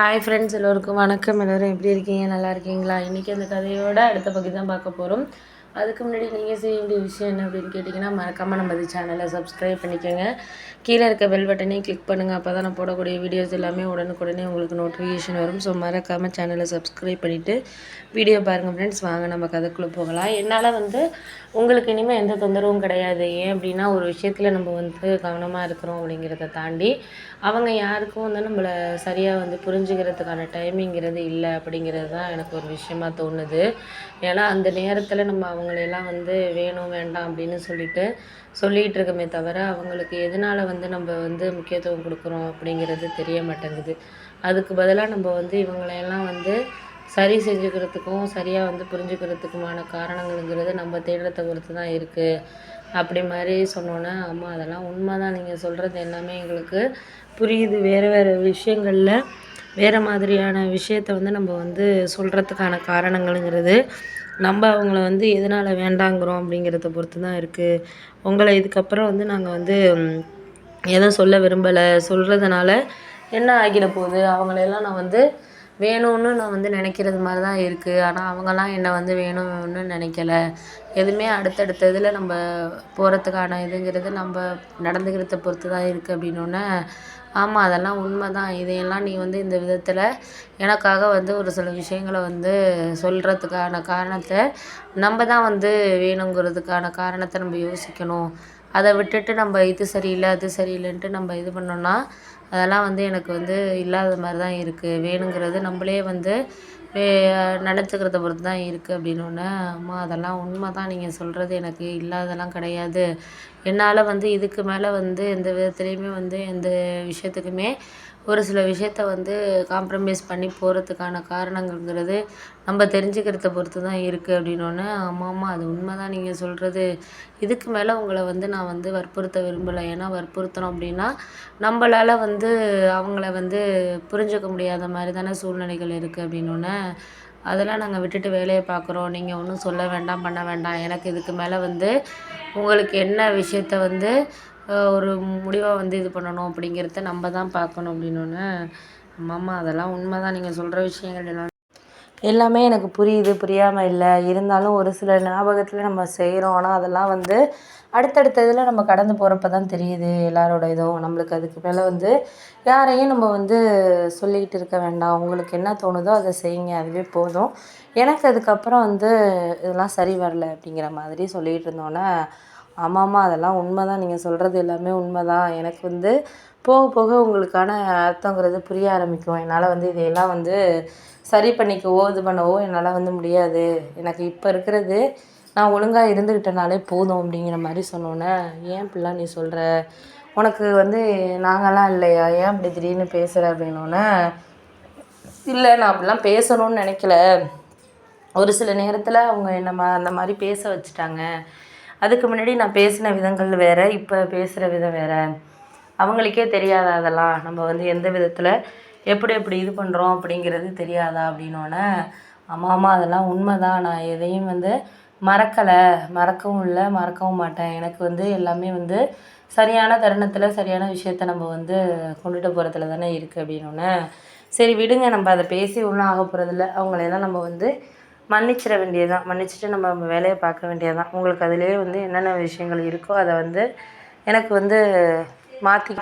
Hi friends எல்லோருக்கும் வணக்கம். எல்லோரும் எப்படி இருக்கீங்க? நல்லா இருக்கீங்களா? இன்றைக்கி அந்த கதையோட அடுத்த பகுதி தான் பார்க்க போகிறோம் அதுக்கு முன்னாடி நீங்கள் செய்ய வேண்டிய விஷயம் என்ன அப்படின்னு கேட்டிங்கன்னா மறக்காமல் நம்ம இந்த சேனலை சப்ஸ்கிரைப் பண்ணிக்கோங்க. கீழே இருக்க பெல் பட்டனையும் கிளிக் பண்ணுங்கள் அப்போ தான் நான் போடக்கூடிய வீடியோஸ் எல்லாமே உடனுக்குடனே உங்களுக்கு நோட்டிஃபிகேஷன் வரும். ஸோ மறக்காமல் சேனலை சப்ஸ்கிரைப் பண்ணிவிட்டு வீடியோ பாருங்கள் ஃப்ரெண்ட்ஸ் வாங்க நம்ம கதைக்குள்ளே போகலாம். என்னால் வந்து உங்களுக்கு இனிமேல் எந்த தொந்தரவும் கிடையாது. ஏன் அப்படின்னா ஒரு விஷயத்தில் நம்ம வந்து கவனமாக இருக்கிறோம் அப்படிங்கிறத தாண்டி அவங்க யாருக்கும் வந்து நம்மளை சரியாக வந்து புரிஞ்சுக்கிறதுக்கான டைமிங்கிறது இல்லை அப்படிங்கிறது தான் எனக்கு ஒரு விஷயமா தோணுது. ஏன்னா அந்த நேரத்தில் நம்ம அவங்களையெல்லாம் வந்து வேணும் வேண்டாம் அப்படின்னு சொல்லிட்டு சொல்லிகிட்டு இருக்கோமே தவிர அவங்களுக்கு எதனால் வந்து நம்ம வந்து முக்கியத்துவம் கொடுக்குறோம் அப்படிங்கிறது தெரிய மாட்டேங்குது. அதுக்கு பதிலாக நம்ம வந்து இவங்களையெல்லாம் வந்து சரி செஞ்சுக்கிறதுக்கும் சரியாக வந்து புரிஞ்சுக்கிறதுக்குமான காரணங்கள்ங்கிறது நம்ம தேடுறத பொறுத்து தான் இருக்குது அப்படி மாதிரி சொன்னோன்னே அம்மா அதெல்லாம் உண்மை தான் நீங்கள் சொல்கிறது எல்லாமே எங்களுக்கு புரியுது. வேறு வேறு விஷயங்களில் வேறு மாதிரியான விஷயத்த வந்து நம்ம வந்து சொல்கிறதுக்கான காரணங்களுங்கிறது நம்ம அவங்கள வந்து எதனால் வேண்டாங்கிறோம் அப்படிங்கிறத பொறுத்து தான் இருக்குது உங்களை இதுக்கப்புறம் வந்து நாங்கள் வந்து எதுவும் சொல்ல விரும்பலை. சொல்கிறதுனால என்ன ஆகிட போகுது? அவங்களையெல்லாம் நான் வந்து வேணும்னு நான் வந்து நினைக்கிறது மாதிரி தான் இருக்குது ஆனால் அவங்களாம் என்னை வந்து வேணும் வேணும்னு நினைக்கல. எதுவுமே அடுத்தடுத்த இதில் நம்ம போகிறதுக்கான இதுங்கிறது நம்ம நடந்துக்கிறத பொறுத்து தான் இருக்குது அப்படின்னோடனே ஆமாம் அதெல்லாம் உண்மை தான் இதையெல்லாம் நீ வந்து இந்த விதத்தில் எனக்காக வந்து ஒரு சில விஷயங்களை வந்து சொல்கிறதுக்கான காரணத்தை நம்ம தான் வந்து வேணுங்கிறதுக்கான காரணத்தை நம்ம யோசிக்கணும். அதை விட்டுட்டு நம்ம இது சரியில்லை அது சரியில்லைன்ட்டு நம்ம இது பண்ணோன்னா அதெல்லாம் வந்து எனக்கு வந்து இல்லாத மாதிரி தான் இருக்குது வேணுங்கிறது நம்மளே வந்து நினச்சிக்கிறத பொறுத்து தான் இருக்குது அப்படின்னோடனே அம்மா அதெல்லாம் உண்மை தான் நீங்கள் சொல்கிறது எனக்கு இல்லாதெல்லாம் கிடையாது. என்னால் வந்து இதுக்கு மேலே வந்து எந்த விதத்துலேயுமே வந்து எந்த விஷயத்துக்குமே ஒரு சில விஷயத்த வந்து காம்ப்ரமைஸ் பண்ணி போகிறதுக்கான காரணங்கள்ங்கிறது நம்ம தெரிஞ்சுக்கிறத பொறுத்து தான் இருக்குது அப்படின்னோடனே ஆமாம் ஆமாம் அது உண்மை தான் நீங்கள் சொல்கிறது இதுக்கு மேலே உங்களை வந்து நான் வந்து வற்புறுத்த விரும்பலை. ஏன்னா வற்புறுத்தணும் அப்படின்னா நம்மளால் வந்து அவங்கள வந்து புரிஞ்சுக்க முடியாத மாதிரி தானே சூழ்நிலைகள் இருக்குது அப்படின்னோடனே அதெல்லாம் நாங்கள் விட்டுட்டு வேலையை பார்க்குறோம். நீங்கள் ஒன்றும் சொல்ல வேண்டாம் பண்ண வேண்டாம். எனக்கு இதுக்கு மேலே வந்து உங்களுக்கு என்ன விஷயத்த வந்து ஒரு முடிவாக வந்து இது பண்ணணும் அப்படிங்கிறத நம்ம தான் பார்க்கணும் அப்படின்னோடனே ஆமாம்மா அதெல்லாம் உண்மை தான் நீங்கள் சொல்கிற விஷயங்கள் எல்லாம் எல்லாமே எனக்கு புரியுது புரியாமல் இல்லை. இருந்தாலும் ஒரு சில ஞாபகத்தில் நம்ம செய்கிறோம் ஆனால் அதெல்லாம் வந்து அடுத்தடுத்த இதில் நம்ம கடந்து போகிறப்ப தான் தெரியுது எல்லாரோட இதுவும். நம்மளுக்கு அதுக்கு மேலே வந்து யாரையும் நம்ம வந்து சொல்லிக்கிட்டு இருக்க வேண்டாம். உங்களுக்கு என்ன தோணுதோ அதை செய்யுங்க. அதுவே போதும். எனக்கு அதுக்கப்புறம் வந்து இதெல்லாம் சரி வரல அப்படிங்கிற மாதிரி சொல்லிகிட்டு இருந்தோன்னே ஆமாம்மா அதெல்லாம் உண்மை தான் நீங்கள் சொல்கிறது எல்லாமே உண்மை தான் எனக்கு வந்து போக போக உங்களுக்கான அர்த்தங்கிறது புரிய ஆரம்பிக்கும். என்னால் வந்து இதையெல்லாம் வந்து சரி பண்ணிக்கவோ இது பண்ணவோ என்னால் வந்து முடியாது. எனக்கு இப்போ இருக்கிறது நான் ஒழுங்காக இருந்துக்கிட்டனாலே போதும் அப்படிங்கிற மாதிரி சொன்னோன்னே ஏன் இப்படிலாம் நீ சொல்கிற உனக்கு வந்து நாங்களாம் இல்லையா? ஏன் அப்படி திடீர்னு பேசுகிற அப்படின்னோடனே இல்லை நான் அப்படிலாம் பேசணும்னு நினைக்கல. ஒரு சில நேரத்தில் அவங்க என்ன மா அந்த மாதிரி பேச வச்சுட்டாங்க. அதுக்கு முன்னாடி நான் பேசின விதங்கள் வேறு இப்போ பேசுகிற விதம் வேறு. அவங்களுக்கே தெரியாதா அதெல்லாம்? நம்ம வந்து எந்த விதத்தில் எப்படி எப்படி இது பண்ணுறோம் அப்படிங்கிறது தெரியாதா அப்படின்னோடனே ஆமாம் ஆமாம் அதெல்லாம் உண்மை தான் நான் எதையும் வந்து மறக்கலை. மறக்கவும் இல்லை மறக்கவும் மாட்டேன். எனக்கு வந்து எல்லாமே வந்து சரியான தருணத்தில் சரியான விஷயத்த நம்ம வந்து கொண்டுட்டு போகிறதுல தானே இருக்குது அப்படின்னோடனே சரி விடுங்க. நம்ம அதை பேசி ஒன்றும் ஆக போகிறதில்ல அவங்களையெல்லாம் நம்ம வந்து மன்னிச்சிட வேண்டியது தான் மன்னிச்சுட்டு நம்ம நம்ம வேலையை பார்க்க வேண்டியது தான் உங்களுக்கு அதிலே வந்து என்னென்ன விஷயங்கள் இருக்கோ அதை வந்து எனக்கு வந்து மாற்றி